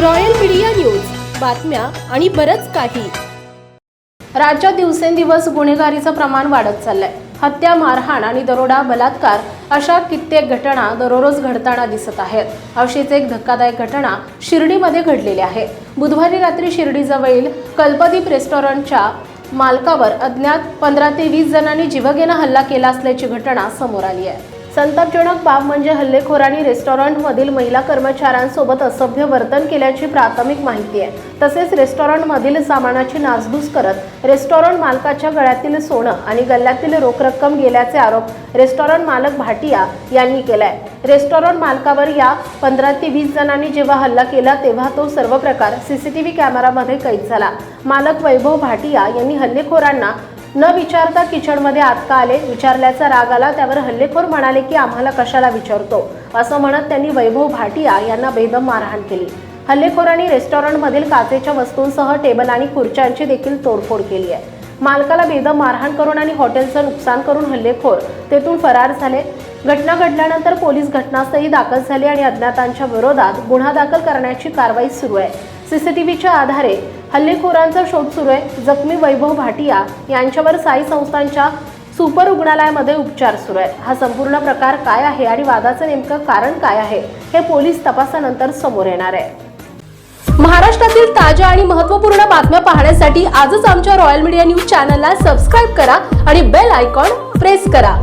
Royal media news. बातम्या आणि बरंच काही. राज्यात दिवसेंदिवस गुन्हेगारीचं प्रमाण वाढत चाललंय. हत्या मारहाण आणि दरोडा बलात्कार अशा कित्येक घटना दररोज घडताना दिसत आहेत. अशीच एक धक्कादायक घटना शिर्डीमध्ये घडलेली आहे. बुधवारी रात्री शिर्डीजवळील कल्पदीप रेस्टॉरंटच्या मालकावर अज्ञात पंधरा ते वीस जणांनी जीवघेणा हल्ला केला असल्याची घटना समोर आली आहे. संतापजनक बाब म्हणजे हल्लेखोरांनी रेस्टॉरंटमधील महिला कर्मचाऱ्यांसोबत असभ्य वर्तन केल्याची प्राथमिक माहिती आहे. तसेच रेस्टॉरंटमधील सामानाची नासधूस करत रेस्टॉरंट मालकाच्या गळ्यातील सोनं आणि गल्ल्यातील रोख रक्कम गेल्याचे आरोप रेस्टॉरंट मालक भाटिया यांनी केलाय. रेस्टॉरंट मालकावर या पंधरा ते वीस जणांनी जेव्हा हल्ला केला तेव्हा तो सर्व प्रकार सीसीटीव्ही कॅमेरामध्ये कैद झाला. मालक वैभव भाटिया यांनी हल्लेखोरांना न विचारता किचनमध्ये आत का आले. विचारल्याचा राग आला त्यावर हल्लेखोर म्हणाले की आम्हाला कशाला विचारतो? असं म्हणत त्यांनी वैभव भाटिया यांना बेदम मारहाण केली. हल्लेखोरांनी रेस्टॉरंटमधील काचेच्या वस्तूंसह टेबल आणि खुर्च्यांची देखील तोडफोड केली आहे. मालकाला बेदम मारहाण करून आणि हॉटेलचं नुकसान करून हल्लेखोर तेथून फरार झाले. घटना घडल्यानंतर पोलीस घटनास्थळी दाखल झाले आणि अज्ञातांच्या विरोधात गुन्हा दाखल करण्याची कारवाई सुरू आहे. सीसीटीव्हीच्या आधारे हल्लेखोरांचा शोध सुरू आहे. जखमी वैभव भाटिया यांच्यावर साई संस्थांच्या सुपर रुग्णालयामध्ये उपचार सुरू आहेत हा संपूर्ण प्रकार काय आहे आणि वादाचं नेमकं कारण काय आहे हे पोलीस तपासानंतर समोर येणार आहे. महाराष्ट्रातील ताज्या आणि महत्त्वपूर्ण बातम्या पाहण्यासाठी आजच आमच्या रॉयल मीडिया न्यूज चॅनलला सबस्क्राईब करा आणि बेल आयकॉन प्रेस करा.